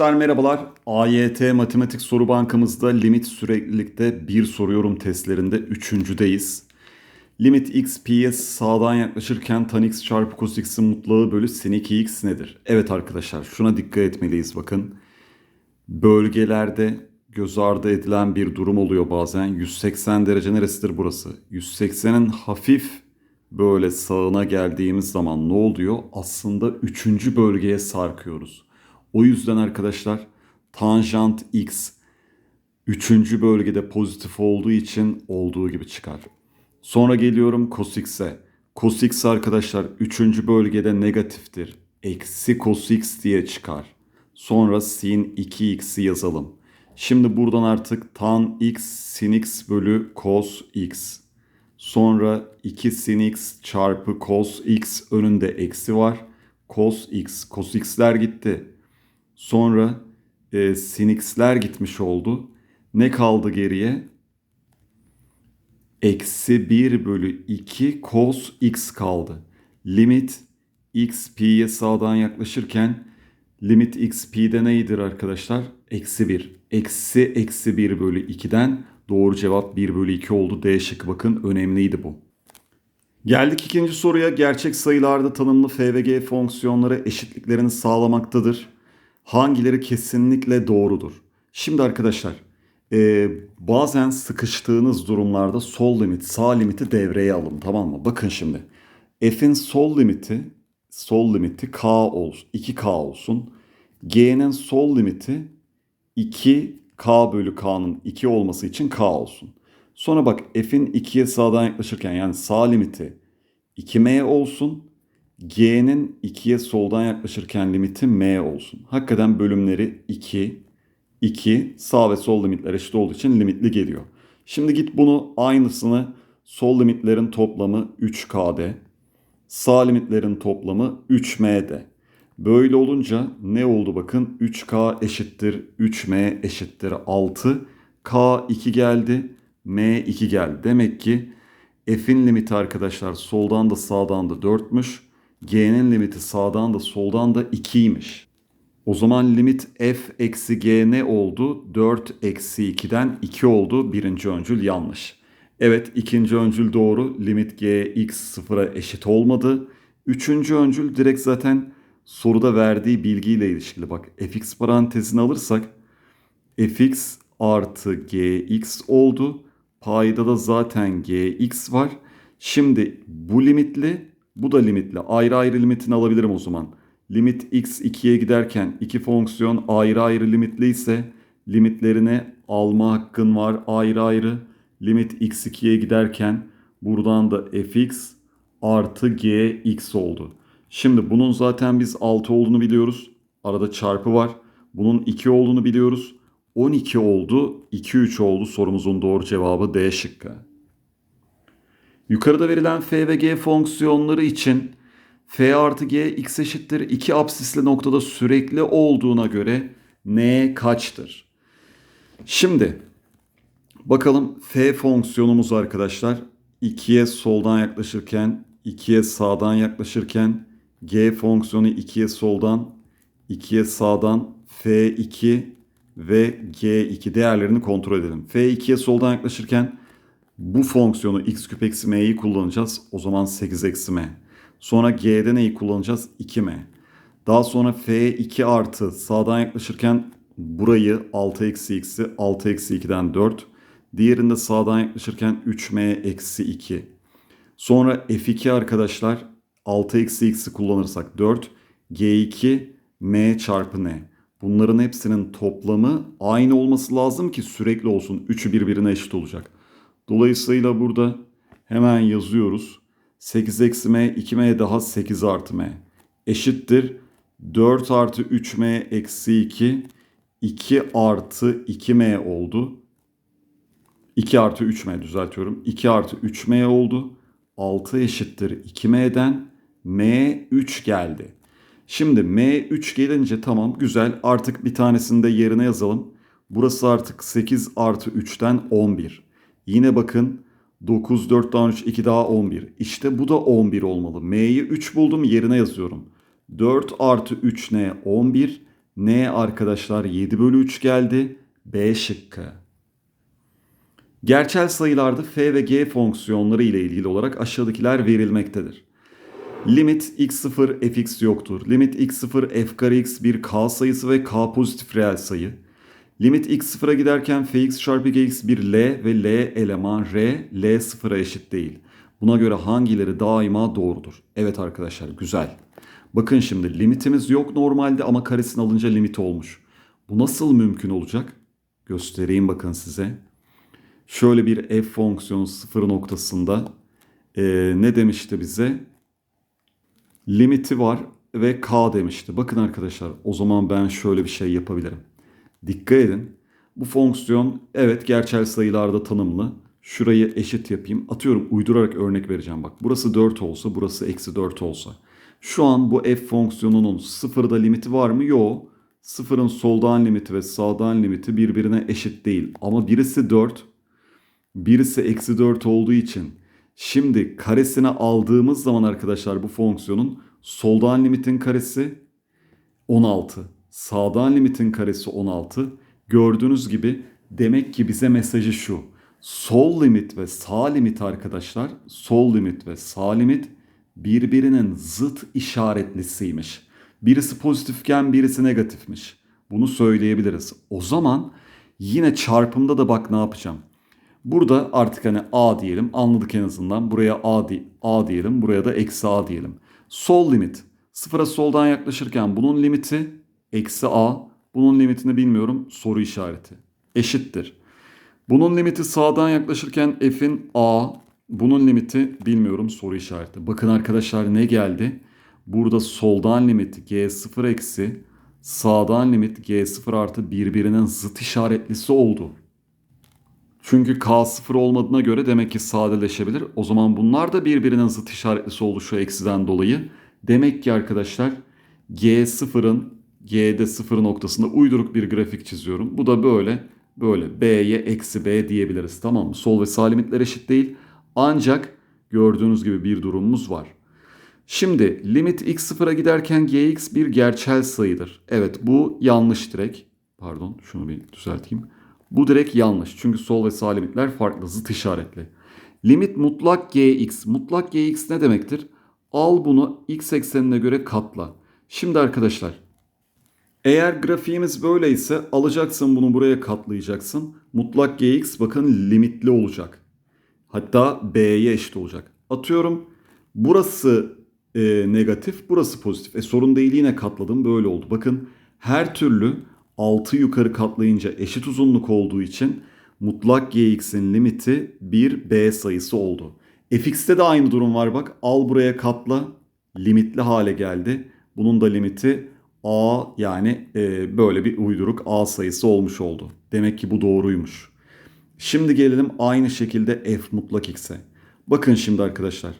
Arkadaşlar merhabalar. AYT Matematik Soru Bankamızda limit süreklilikte bir soruyorum testlerinde üçüncüdeyiz. Limit x p'ye sağdan yaklaşırken tan x çarpı cos x'in mutlağı bölü sin 2x nedir? Evet arkadaşlar şuna dikkat etmeliyiz bakın. Bölgelerde göz ardı edilen bir durum oluyor bazen. 180 derece neresidir burası? 180'in hafif böyle sağına geldiğimiz zaman ne oluyor? Aslında üçüncü bölgeye sarkıyoruz. O yüzden arkadaşlar tanjant x üçüncü bölgede pozitif olduğu için olduğu gibi çıkar. Sonra geliyorum cos x'e. Cos x arkadaşlar üçüncü bölgede negatiftir. Eksi cos x diye çıkar. Sonra sin 2x'i yazalım. Şimdi buradan artık tan x sin x bölü cos x. Sonra 2 sin x çarpı cos x önünde eksi var. Cos x, cos x'ler gitti. Sonra e, sin x'ler gitmiş oldu. Ne kaldı geriye? Eksi 1 bölü 2 cos x kaldı. Limit x p'ye sağdan yaklaşırken limit x p'de neydir arkadaşlar? Eksi 1. Eksi eksi 1 bölü 2'den doğru cevap 1 bölü 2 oldu. D şıkkı bakın önemliydi bu. Geldik ikinci soruya. Gerçek sayılarda tanımlı f ve g fonksiyonları eşitliklerini sağlamaktadır. Hangileri kesinlikle doğrudur? Şimdi arkadaşlar e, bazen sıkıştığınız durumlarda sol limit sağ limiti devreye alın tamam mı? Bakın şimdi f'in sol limiti sol limiti k olsun 2k olsun. G'nin sol limiti 2k bölü k'nın 2 olması için k olsun. Sonra bak f'in 2'ye sağdan yaklaşırken yani sağ limiti 2m olsun. G'nin 2'ye soldan yaklaşırken limiti m olsun. Hakikaten bölümleri 2, 2 sağ ve sol limitler eşit olduğu için limitli geliyor. Şimdi git bunu aynısını sol limitlerin toplamı 3K'de, sağ limitlerin toplamı 3M'de. Böyle olunca ne oldu bakın 3K eşittir 3M eşittir 6. K 2 geldi, M 2 geldi. Demek ki F'in limiti arkadaşlar soldan da sağdan da 4'müş. G'nin limiti sağdan da soldan da 2'ymiş. O zaman limit f eksi g ne oldu? 4 eksi 2'den 2 oldu. Birinci öncül yanlış. Evet ikinci öncül doğru. Limit g x sıfıra eşit olmadı. Üçüncü öncül direkt zaten soruda verdiği bilgiyle ilişkili. Bak fx parantezini alırsak fx artı gx oldu. Payda da zaten gx var. Şimdi bu limitli bu da limitli. Ayrı ayrı limitini alabilirim o zaman. Limit x 2'ye giderken iki fonksiyon ayrı ayrı limitli ise limitlerini alma hakkın var ayrı ayrı. Limit x 2'ye giderken buradan da fx artı gx oldu. Şimdi bunun zaten biz 6 olduğunu biliyoruz. Arada çarpı var. Bunun 2 olduğunu biliyoruz. 12 oldu. 2 3 oldu. Sorumuzun doğru cevabı D şıkkı. Yukarıda verilen f ve g fonksiyonları için f artı g x eşittir 2 absisli noktada sürekli olduğuna göre n kaçtır? Şimdi bakalım f fonksiyonumuz arkadaşlar 2'ye soldan yaklaşırken 2'ye sağdan yaklaşırken g fonksiyonu 2'ye soldan 2'ye sağdan f2 ve g2 değerlerini kontrol edelim. f2'ye soldan yaklaşırken bu fonksiyonu x küp eksi m'yi kullanacağız. O zaman 8 eksi m. Sonra g'de neyi kullanacağız? 2m. Daha sonra f2 artı sağdan yaklaşırken burayı 6 eksi x'i 6 eksi 2'den 4. Diğerinde sağdan yaklaşırken 3m eksi 2. Sonra f2 arkadaşlar 6 eksi x'i kullanırsak 4. g2 m çarpı n. Bunların hepsinin toplamı aynı olması lazım ki sürekli olsun. Üçü birbirine eşit olacak. Dolayısıyla burada hemen yazıyoruz. 8 eksi m 2m daha 8 artı m eşittir. 4 artı 3m eksi 2 2 artı 2m oldu. 2 artı 3m düzeltiyorum. 2 artı 3m oldu. 6 eşittir 2m'den m 3 geldi. Şimdi m 3 gelince tamam güzel artık bir tanesini de yerine yazalım. Burası artık 8 artı 3'ten 11. Yine bakın 9, 4 daha 3, 2 daha 11. İşte bu da 11 olmalı. M'yi 3 buldum yerine yazıyorum. 4 artı 3 ne? 11. Ne arkadaşlar 7 bölü 3 geldi. B şıkkı. Gerçel sayılarda f ve g fonksiyonları ile ilgili olarak aşağıdakiler verilmektedir. Limit x0 fx yoktur. Limit x0 f kare x bir k sayısı ve k pozitif reel sayı. Limit x0'a giderken fx çarpı gx bir l ve l eleman r l sıfıra eşit değil. Buna göre hangileri daima doğrudur? Evet arkadaşlar güzel. Bakın şimdi limitimiz yok normalde ama karesini alınca limit olmuş. Bu nasıl mümkün olacak? Göstereyim bakın size. Şöyle bir f fonksiyonu sıfır noktasında ee, ne demişti bize? Limiti var ve k demişti. Bakın arkadaşlar o zaman ben şöyle bir şey yapabilirim. Dikkat edin. Bu fonksiyon evet gerçel sayılarda tanımlı. Şurayı eşit yapayım. Atıyorum uydurarak örnek vereceğim bak. Burası 4 olsa burası eksi 4 olsa. Şu an bu f fonksiyonunun sıfırda limiti var mı? Yok. Sıfırın soldan limiti ve sağdan limiti birbirine eşit değil. Ama birisi 4, birisi eksi 4 olduğu için şimdi karesini aldığımız zaman arkadaşlar bu fonksiyonun soldan limitin karesi 16. Sağdan limitin karesi 16. Gördüğünüz gibi demek ki bize mesajı şu. Sol limit ve sağ limit arkadaşlar, sol limit ve sağ limit birbirinin zıt işaretlisiymiş. Birisi pozitifken birisi negatifmiş. Bunu söyleyebiliriz. O zaman yine çarpımda da bak ne yapacağım. Burada artık hani A diyelim anladık en azından. Buraya A, di A diyelim buraya da eksi A diyelim. Sol limit. Sıfıra soldan yaklaşırken bunun limiti eksi A. Bunun limitini bilmiyorum soru işareti. Eşittir. Bunun limiti sağdan yaklaşırken f'in A. Bunun limiti bilmiyorum soru işareti. Bakın arkadaşlar ne geldi? Burada soldan limit G0 eksi sağdan limit G0 artı birbirinin zıt işaretlisi oldu. Çünkü K0 olmadığına göre demek ki sadeleşebilir. O zaman bunlar da birbirinin zıt işaretlisi oldu şu eksiden dolayı. Demek ki arkadaşlar G0'ın G'de 0 noktasında uyduruk bir grafik çiziyorum. Bu da böyle böyle B'ye eksi B diyebiliriz tamam mı? Sol ve sağ limitler eşit değil. Ancak gördüğünüz gibi bir durumumuz var. Şimdi limit x sıfıra giderken gx bir gerçel sayıdır. Evet bu yanlış direkt. Pardon şunu bir düzelteyim. Bu direkt yanlış. Çünkü sol ve sağ limitler farklı zıt işaretli. Limit mutlak gx. Mutlak gx ne demektir? Al bunu x eksenine göre katla. Şimdi arkadaşlar eğer grafiğimiz böyleyse alacaksın bunu buraya katlayacaksın. Mutlak gx bakın limitli olacak. Hatta b'ye eşit olacak. Atıyorum burası e, negatif burası pozitif. E sorun değil yine katladım böyle oldu. Bakın her türlü 6 yukarı katlayınca eşit uzunluk olduğu için mutlak gx'in limiti bir b sayısı oldu. fx'te de aynı durum var bak. Al buraya katla limitli hale geldi. Bunun da limiti a yani e, böyle bir uyduruk a sayısı olmuş oldu. Demek ki bu doğruymuş. Şimdi gelelim aynı şekilde f mutlak x'e. Bakın şimdi arkadaşlar.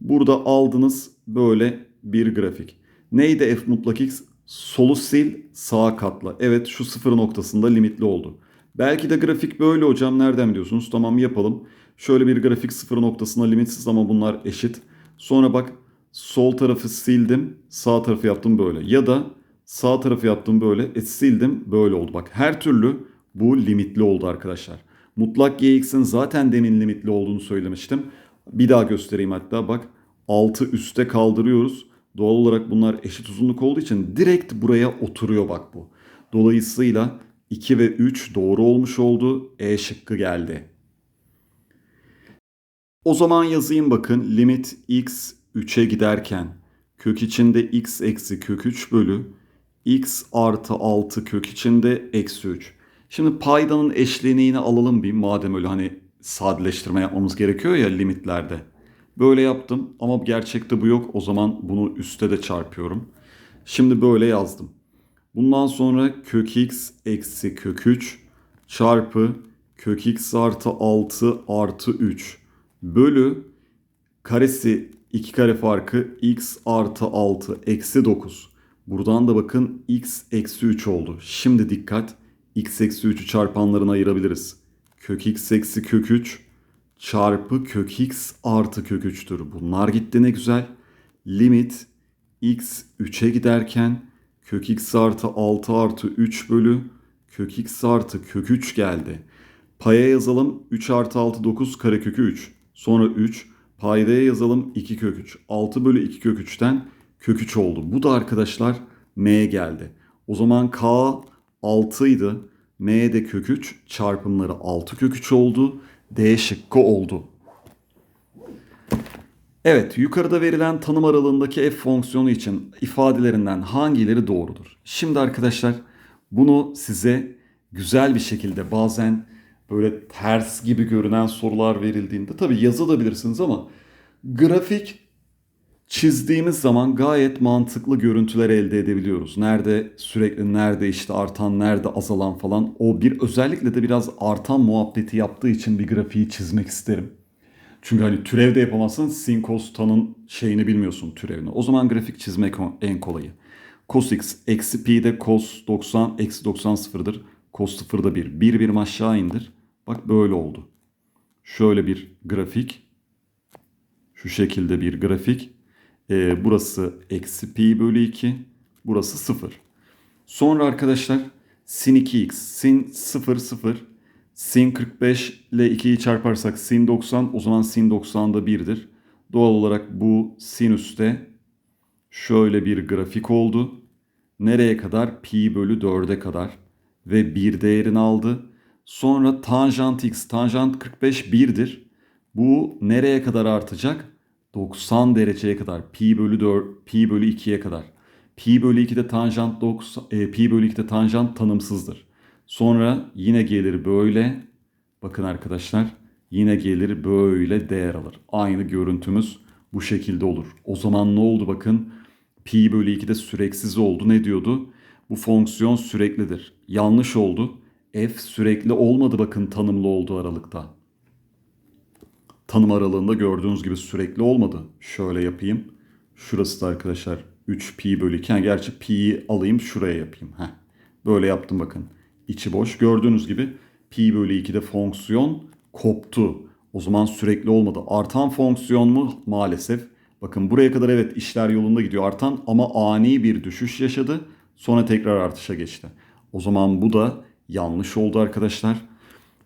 Burada aldınız böyle bir grafik. Neydi f mutlak x? Solu sil, sağa katla. Evet şu sıfır noktasında limitli oldu. Belki de grafik böyle hocam nereden biliyorsunuz? Tamam yapalım. Şöyle bir grafik sıfır noktasında limitsiz ama bunlar eşit. Sonra bak sol tarafı sildim, sağ tarafı yaptım böyle. Ya da sağ tarafı yaptım böyle, e, sildim böyle oldu. Bak her türlü bu limitli oldu arkadaşlar. Mutlak gx'in zaten demin limitli olduğunu söylemiştim. Bir daha göstereyim hatta bak 6 üste kaldırıyoruz. Doğal olarak bunlar eşit uzunluk olduğu için direkt buraya oturuyor bak bu. Dolayısıyla 2 ve 3 doğru olmuş oldu. E şıkkı geldi. O zaman yazayım bakın limit x 3'e giderken kök içinde x eksi kök 3 bölü x artı 6 kök içinde eksi 3. Şimdi paydanın eşliğini yine alalım bir madem öyle hani sadeleştirme yapmamız gerekiyor ya limitlerde. Böyle yaptım ama gerçekte bu yok. O zaman bunu üste de çarpıyorum. Şimdi böyle yazdım. Bundan sonra kök x eksi kök 3 çarpı kök x artı 6 artı 3 bölü karesi 2 kare farkı x artı 6 eksi 9. Buradan da bakın x eksi 3 oldu. Şimdi dikkat x eksi 3'ü çarpanlarına ayırabiliriz. Kök x eksi kök 3 çarpı kök x artı kök 3'tür. Bunlar gitti ne güzel. Limit x 3'e giderken Kök x artı 6 artı 3 bölü kök x artı kök 3 geldi. Paya yazalım 3 artı 6 9 karekökü 3. Sonra 3. Paydaya yazalım 2 kök 3. 6 bölü 2 kök 3'ten kök 3 oldu. Bu da arkadaşlar m geldi. O zaman k 6 idi. m de kök 3 çarpımları 6 kök 3 oldu. D şıkkı oldu. Evet, yukarıda verilen tanım aralığındaki f fonksiyonu için ifadelerinden hangileri doğrudur? Şimdi arkadaşlar bunu size güzel bir şekilde bazen böyle ters gibi görünen sorular verildiğinde tabii yazabilirsiniz ama grafik çizdiğimiz zaman gayet mantıklı görüntüler elde edebiliyoruz. Nerede sürekli, nerede işte artan, nerede azalan falan. O bir özellikle de biraz artan muhabbeti yaptığı için bir grafiği çizmek isterim. Çünkü hani türev de yapamazsın. Sin cos tanın şeyini bilmiyorsun türevini. O zaman grafik çizmek en kolayı. Cos x eksi pi de cos 90 eksi 90 sıfırdır. Cos sıfır da 1. Bir birim aşağı indir. Bak böyle oldu. Şöyle bir grafik. Şu şekilde bir grafik. Ee, burası eksi pi bölü 2. Burası 0. Sonra arkadaşlar sin 2x. Sin 0 0. Sin 45 ile 2'yi çarparsak sin 90 o zaman sin 90 da 1'dir. Doğal olarak bu sinüste şöyle bir grafik oldu. Nereye kadar? Pi bölü 4'e kadar. Ve 1 değerini aldı. Sonra tanjant x. Tanjant 45 1'dir. Bu nereye kadar artacak? 90 dereceye kadar. Pi bölü 4, pi bölü 2'ye kadar. Pi bölü 2'de tanjant 90, e, pi bölü 2'de tanjant tanımsızdır. Sonra yine gelir böyle. Bakın arkadaşlar yine gelir böyle değer alır. Aynı görüntümüz bu şekilde olur. O zaman ne oldu bakın? Pi bölü 2'de süreksiz oldu. Ne diyordu? Bu fonksiyon süreklidir. Yanlış oldu. F sürekli olmadı bakın tanımlı olduğu aralıkta. Tanım aralığında gördüğünüz gibi sürekli olmadı. Şöyle yapayım. Şurası da arkadaşlar 3 pi bölü 2. Yani gerçi pi'yi alayım şuraya yapayım. Heh. Böyle yaptım bakın içi boş. Gördüğünüz gibi pi bölü 2'de fonksiyon koptu. O zaman sürekli olmadı. Artan fonksiyon mu? Maalesef. Bakın buraya kadar evet işler yolunda gidiyor artan ama ani bir düşüş yaşadı. Sonra tekrar artışa geçti. O zaman bu da yanlış oldu arkadaşlar.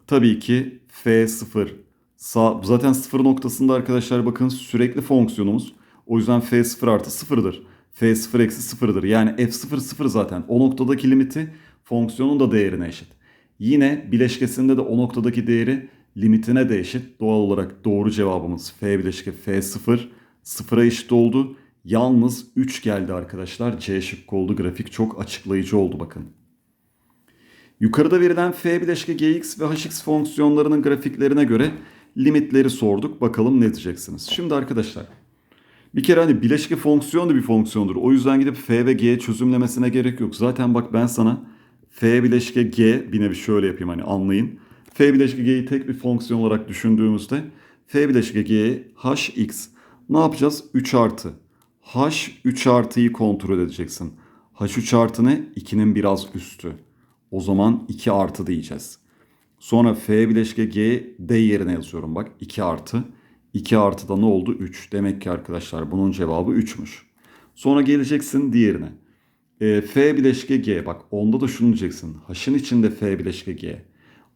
Tabii ki F0 sağ, zaten sıfır noktasında arkadaşlar bakın sürekli fonksiyonumuz. O yüzden F0 artı sıfırdır. F0 eksi sıfırdır. Yani F0 sıfır zaten. O noktadaki limiti fonksiyonun da değerine eşit. Yine bileşkesinde de o noktadaki değeri limitine de eşit. Doğal olarak doğru cevabımız f bileşke f0 sıfıra eşit oldu. Yalnız 3 geldi arkadaşlar. C şıkkı oldu. Grafik çok açıklayıcı oldu bakın. Yukarıda verilen f bileşke gx ve hx fonksiyonlarının grafiklerine göre limitleri sorduk. Bakalım ne diyeceksiniz. Şimdi arkadaşlar bir kere hani bileşke fonksiyon da bir fonksiyondur. O yüzden gidip f ve g çözümlemesine gerek yok. Zaten bak ben sana f bileşke g bir nevi şöyle yapayım hani anlayın. f bileşke g'yi tek bir fonksiyon olarak düşündüğümüzde f bileşke g hx ne yapacağız? 3 artı. h 3 artıyı kontrol edeceksin. h3 artı ne? 2'nin biraz üstü. O zaman 2 artı diyeceğiz. Sonra f bileşke g d yerine yazıyorum bak 2 artı. 2 artı da ne oldu? 3. Demek ki arkadaşlar bunun cevabı 3'müş. Sonra geleceksin diğerine. E, F bileşke G. Bak onda da şunu diyeceksin. H'ın içinde F bileşke G.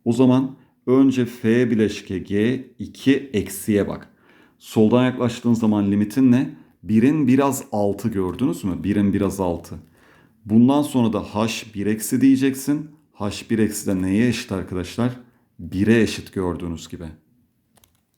O zaman önce F bileşke G 2 eksiye bak. Soldan yaklaştığın zaman limitin ne? 1'in biraz altı gördünüz mü? 1'in biraz altı. Bundan sonra da H 1 eksi diyeceksin. H 1 eksi de neye eşit arkadaşlar? 1'e eşit gördüğünüz gibi.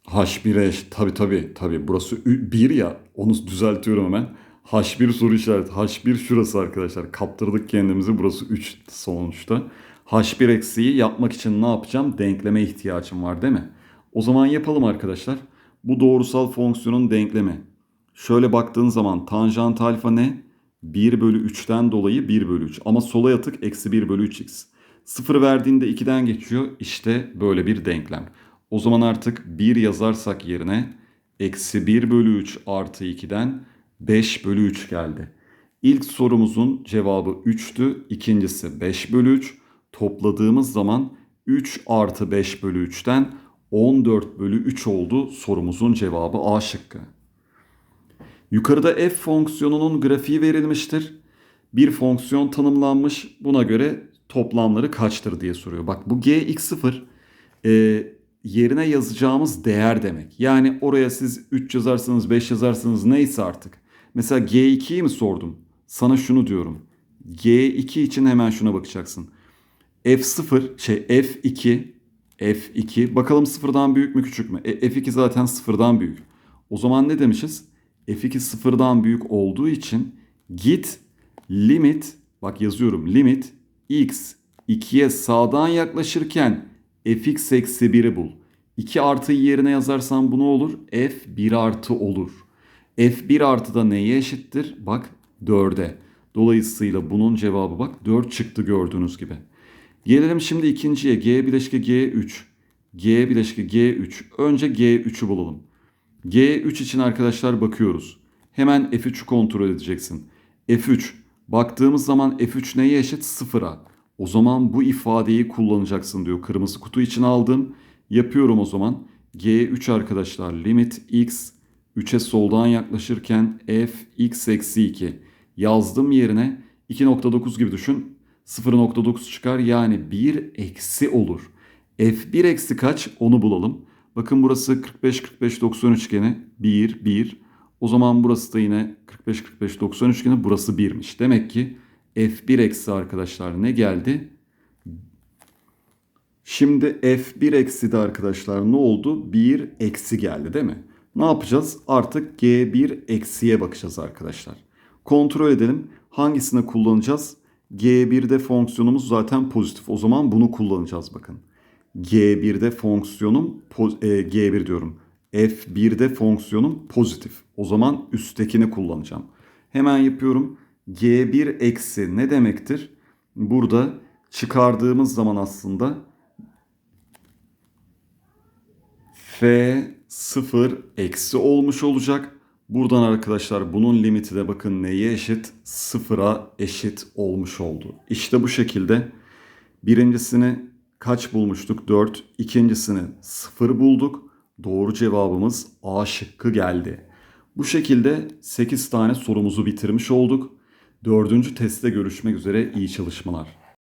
H1'e eşit. Tabi tabi tabi. Burası 1 ya. Onu düzeltiyorum hemen. H1 soru işareti. H1 şurası arkadaşlar. Kaptırdık kendimizi. Burası 3 sonuçta. H1 eksiği yapmak için ne yapacağım? Denkleme ihtiyacım var değil mi? O zaman yapalım arkadaşlar. Bu doğrusal fonksiyonun denklemi. Şöyle baktığın zaman tanjant alfa ne? 1 bölü 3'ten dolayı 1 bölü 3. Ama sola yatık eksi 1 bölü 3x. 0 verdiğinde 2'den geçiyor. İşte böyle bir denklem. O zaman artık 1 yazarsak yerine eksi 1 bölü 3 artı 2'den 5 bölü 3 geldi. İlk sorumuzun cevabı 3'tü. İkincisi 5 bölü 3. Topladığımız zaman 3 artı 5 bölü 3'ten 14 bölü 3 oldu sorumuzun cevabı A şıkkı. Yukarıda f fonksiyonunun grafiği verilmiştir. Bir fonksiyon tanımlanmış. Buna göre toplamları kaçtır diye soruyor. Bak bu gx0 e, yerine yazacağımız değer demek. Yani oraya siz 3 yazarsanız 5 yazarsanız neyse artık. Mesela G2'yi mi sordum? Sana şunu diyorum. G2 için hemen şuna bakacaksın. F0 şey F2 F2 bakalım sıfırdan büyük mü küçük mü? E, F2 zaten sıfırdan büyük. O zaman ne demişiz? F2 sıfırdan büyük olduğu için git limit bak yazıyorum limit x 2'ye sağdan yaklaşırken fx eksi 1'i bul. 2 artıyı yerine yazarsan bu ne olur? f 1 artı olur. f1 artı da neye eşittir? Bak 4'e. Dolayısıyla bunun cevabı bak 4 çıktı gördüğünüz gibi. Gelelim şimdi ikinciye. G bileşke G3. G bileşke G3. Önce G3'ü bulalım. G3 için arkadaşlar bakıyoruz. Hemen F3'ü kontrol edeceksin. F3. Baktığımız zaman F3 neye eşit? Sıfıra. O zaman bu ifadeyi kullanacaksın diyor. Kırmızı kutu için aldım. Yapıyorum o zaman. G3 arkadaşlar limit x 3'e soldan yaklaşırken f x eksi 2. Yazdım yerine 2.9 gibi düşün. 0.9 çıkar yani 1 eksi olur. F1 eksi kaç onu bulalım. Bakın burası 45 45 90 üçgeni 1 1. O zaman burası da yine 45 45 90 üçgeni burası 1'miş. Demek ki F1 eksi arkadaşlar ne geldi? Şimdi F1 eksi de arkadaşlar ne oldu? 1 eksi geldi değil mi? Ne yapacağız? Artık G1 eksiye bakacağız arkadaşlar. Kontrol edelim. Hangisini kullanacağız? G1'de fonksiyonumuz zaten pozitif. O zaman bunu kullanacağız bakın. G1'de fonksiyonum e, G1 diyorum. F1'de fonksiyonum pozitif. O zaman üsttekini kullanacağım. Hemen yapıyorum. G1 eksi ne demektir? Burada çıkardığımız zaman aslında F0 eksi olmuş olacak. Buradan arkadaşlar bunun limiti de bakın neye eşit? Sıfıra eşit olmuş oldu. İşte bu şekilde birincisini kaç bulmuştuk? 4. İkincisini 0 bulduk. Doğru cevabımız A şıkkı geldi. Bu şekilde 8 tane sorumuzu bitirmiş olduk. Dördüncü testte görüşmek üzere iyi çalışmalar.